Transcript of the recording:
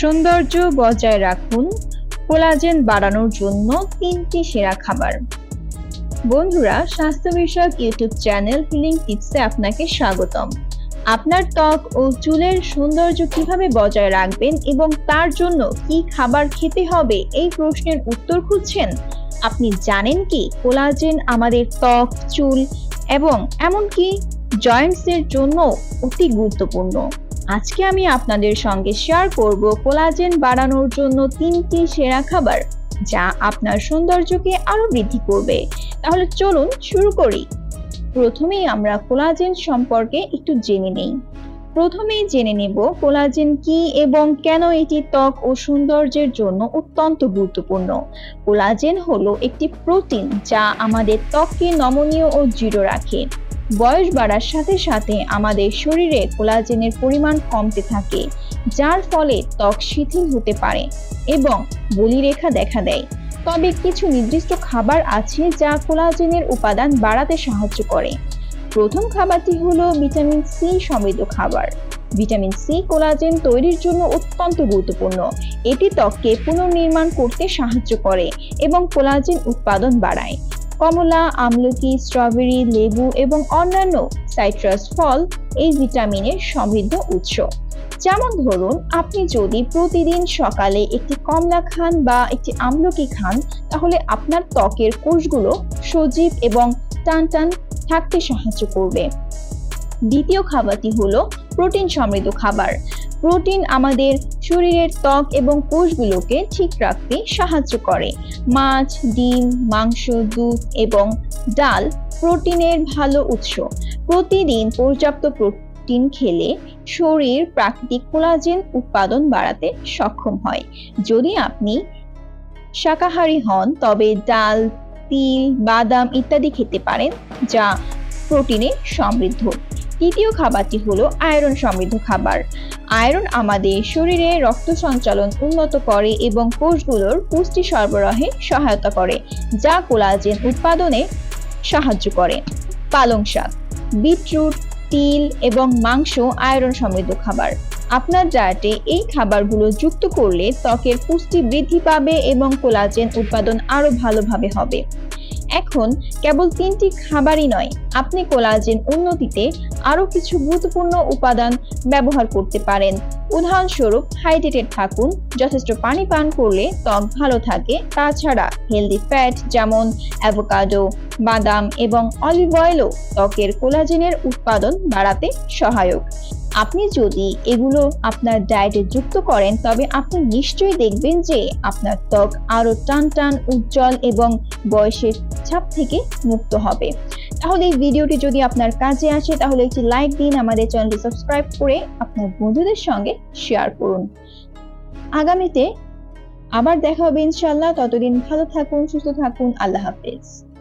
সৌন্দর্য বজায় রাখুন, কোলাজেন বাড়ানোর জন্য তিনটি সেরা খাবার। বন্ধুরা, স্বাস্থ্য বিষয়ক ইউটিউব চ্যানেল হিলিং টিপসে আপনাকে স্বাগতম। আপনার ত্বক ও চুলের সৌন্দর্য কীভাবে বজায় রাখবেন এবং তার জন্য কি খাবার খেতে হবে, এই প্রশ্নের উত্তর খুঁজছেন? আপনি জানেন কি কোলাজেন আমাদের ত্বক, চুল এবং এমনকি জয়েন্টসের জন্য অতি গুরুত্বপূর্ণ। আজকে আমি আপনাদের সঙ্গে শেয়ার করব কোলাজেন বাড়ানোর জন্য তিনটি সেরা খাবার যা আপনার সৌন্দর্যকে আরও বৃদ্ধি করবে। তাহলে চলুন শুরু করি। প্রথমেই আমরা কোলাজেন সম্পর্কে একটু জেনে নেই। প্রথমেই জেনে নেব কোলাজেন কি এবং কেন এটি ত্বক ও সৌন্দর্যের জন্য অত্যন্ত গুরুত্বপূর্ণ। কোলাজেন হলো একটি প্রোটিন যা আমাদের ত্বককে নমনীয় ও দৃঢ় রাখে। বয়স বাড়ার সাথে সাথে আমাদের শরীরে কোলাজেনের পরিমাণ কমতে থাকে, যার ফলে ত্বক শিথিল হতে পারে এবং বলিরেখা দেখা দেয়। তবে কিছু নির্দিষ্ট খাবার আছে যা কোলাজেনের উপাদান বাড়াতে সাহায্য করে। প্রথম খাবারটি হলো ভিটামিন সি সমৃদ্ধ খাবার। ভিটামিন সি কোলাজেন তৈরির জন্য অত্যন্ত গুরুত্বপূর্ণ। এটি ত্বককে পুনর্নির্মাণ করতে সাহায্য করে এবং কোলাজেন উৎপাদন বাড়ায়। কমলা, আমলকি, স্ট্রবেরি, লেবু এবং অন্যান্য সাইট্রাস ফল এই ভিটামিনের সমৃদ্ধ উৎস। যেমন ধরুন, আপনি যদি প্রতিদিন সকালে একটি কমলা খান বা একটি আমলকি খান, তাহলে আপনার ত্বকের কোষগুলো সজীব এবং টান টান থাকতে সাহায্য করবে। দ্বিতীয় খাবারটি হলো প্রোটিন সমৃদ্ধ খাবার। প্রোটিন আমাদের শরীরের ত্বক এবং কোষগুলোকে ঠিক রাখতে সাহায্য করে। মাছ, ডিম, মাংস, দুধ এবং ডাল প্রোটিনের ভালো উৎস। প্রতিদিন পর্যাপ্ত প্রোটিন খেলে শরীর প্রাকৃতিক কোলাজেন উৎপাদন বাড়াতে সক্ষম হয়। যদি আপনি শাকাহারী হন, তবে ডাল, তিল, বাদাম ইত্যাদি খেতে পারেন, যা প্রোটিনে সমৃদ্ধ। তৃতীয় খাবারটি হলো আয়রন সমৃদ্ধ খাবার। আয়রন আমাদের শরীরে রক্ত সঞ্চালন উন্নত করে এবং কোষগুলোর পুষ্টি সরবরাহে সহায়তা করে, যা কোলাজেন উৎপাদনে সাহায্য করে। পালং শাক, বিটরুট, তিল এবং মাংস আয়রন সমৃদ্ধ খাবার। আপনার ডায়েটে এই খাবারগুলো যুক্ত করলে ত্বকের পুষ্টি বৃদ্ধি পাবে এবং কোলাজেন উৎপাদন আরও ভালোভাবে হবে। এখন কেবল তিনটি খাবারই নয়, আপনি কোলাজেন উন্নতিতে আরও কিছু গুরুত্বপূর্ণ উপাদান ব্যবহার করতে পারেন। উদাহরণস্বরূপ, হাইড্রেটেড থাকুন, যথেষ্ট পানি পান করলে ত্বক ভালো থাকে। তাছাড়া হেলদি ফ্যাট যেমন অ্যাভোকাডো বাদাম এবং অলিভ অয়েলও ত্বকের কোলাজেনের উৎপাদন বাড়াতে সহায়ক। আপনি যদি এগুলো আপনার ডায়েটে যুক্ত করেন, তবে আপনি নিশ্চয়ই দেখবেন যে আপনার ত্বক আরও টান টান, উজ্জ্বল এবং বয়সের ছাপ থেকে মুক্ত হবে। তাহলে এই ভিডিওটি যদি আপনার কাজে আসে, তাহলে একটি লাইক দিন, আমাদের চ্যানেলটি সাবস্ক্রাইব করে আপনার বন্ধুদের সঙ্গে শেয়ার করুন। আগামীতে আবার দেখা হবে ইনশাল্লাহ ততদিন ভালো থাকুন, সুস্থ থাকুন। আল্লাহ হাফেজ।